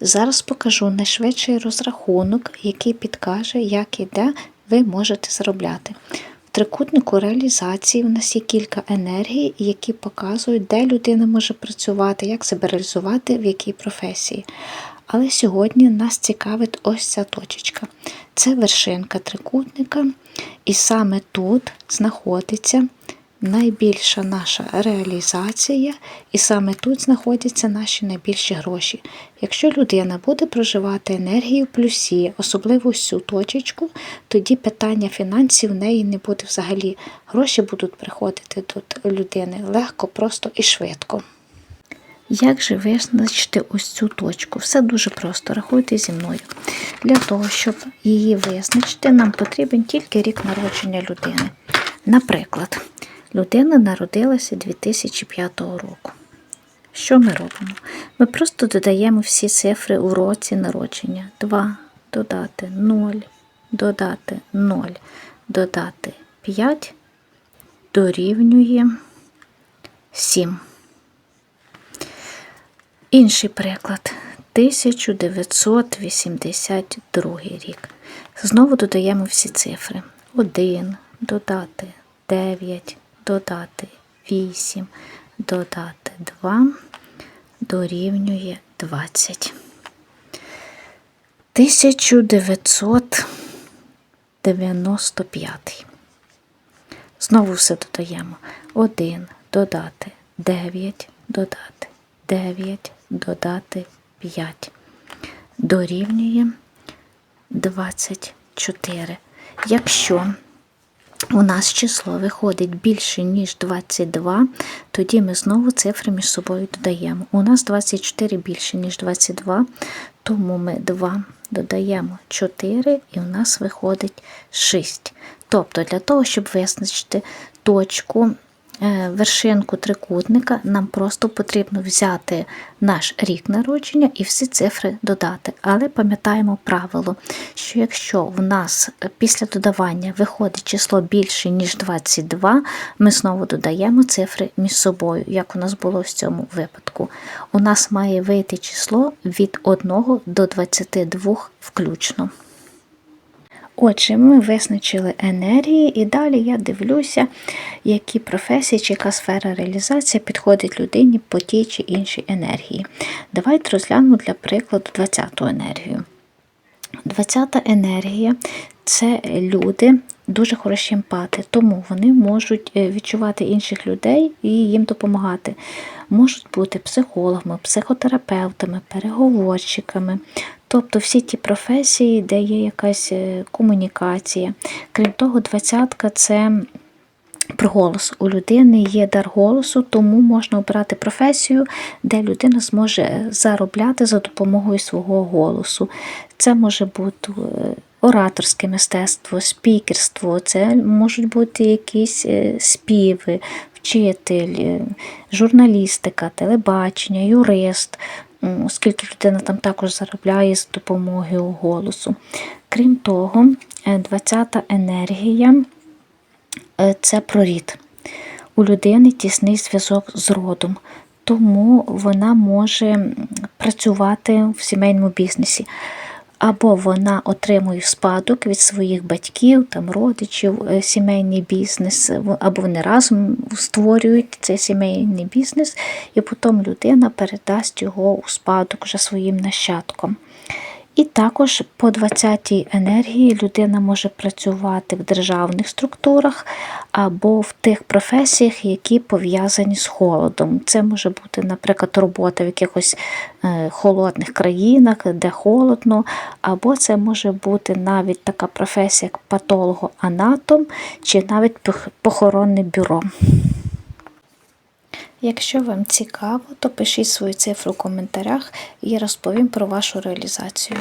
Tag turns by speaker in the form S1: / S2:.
S1: Зараз покажу найшвидший розрахунок, який підкаже, як і де ви можете заробляти. В трикутнику реалізації у нас є кілька енергій, які показують, де людина може працювати, як себе реалізувати, в якій професії. Але сьогодні нас цікавить ось ця точечка. Це вершинка трикутника, і саме тут знаходиться найбільша наша реалізація, і саме тут знаходяться наші найбільші гроші. Якщо людина буде проживати енергію в плюсі, особливо цю точечку, тоді питання фінансів в неї не буде взагалі. Гроші будуть приходити до людини легко, просто і швидко. Як же визначити ось цю точку? Все дуже просто, рахуйте зі мною. Для того, щоб її визначити, нам потрібен тільки рік народження людини. Наприклад, людина народилася 2005 року. Що ми робимо? Ми просто додаємо всі цифри у році народження. 2 додати 0, додати 0, додати 5 дорівнює 7. Інший приклад 1982 рік. Знову додаємо всі цифри. 1, додати 9, додати 8, додати 2, дорівнює 20. 1995. Знову все додаємо. 1, додати 9, додати 9, додати 5. Дорівнює 24. Якщо у нас число виходить більше, ніж 22, тоді ми знову цифри між собою додаємо. У нас 24 більше, ніж 22, тому ми 2 додаємо 4 і у нас виходить 6. Тобто, для того, щоб визначити точку вершинку трикутника, нам просто потрібно взяти наш рік народження і всі цифри додати. Але пам'ятаємо правило, що якщо в нас після додавання виходить число більше, ніж 22, ми знову додаємо цифри між собою, як у нас було в цьому випадку. У нас має вийти число від 1 до 22 включно. Отже, ми визначили енергії, і далі я дивлюся, які професії чи яка сфера реалізації підходить людині по тій чи іншій енергії. Давайте розглянемо для прикладу 20-ту енергію. 20-та енергія це люди дуже хороші емпати, тому вони можуть е, відчувати інших людей і їм допомагати. Можуть бути психологами, психотерапевтами, переговорщиками, тобто всі ті професії, де є якась е, комунікація. Крім того, двадцятка це про голос. У людини є дар голосу, тому можна обрати професію, де людина зможе заробляти за допомогою свого голосу. Це може бути е, ораторське мистецтво, спікерство, це можуть бути якісь е, співи, вчитель, журналістика, телебачення, юрист, оскільки людина там також заробляє за допомогою голосу. Крім того, 20-та енергія це про рід. У людини тісний зв'язок з родом, тому вона може працювати в сімейному бізнесі або вона отримує спадок від своїх батьків, там, родичів, е, сімейний бізнес, або вони разом створюють цей сімейний бізнес, і потім людина передасть його у спадок вже своїм нащадкам. І також по 20-й енергії людина може працювати в державних структурах або в тих професіях, які пов'язані з холодом. Це може бути, наприклад, робота в якихось е, холодних країнах, де холодно, або це може бути навіть така професія, як патологоанатом, чи навіть похоронне бюро. Якщо вам цікаво, то пишіть свою цифру в коментарях і я розповім про вашу реалізацію.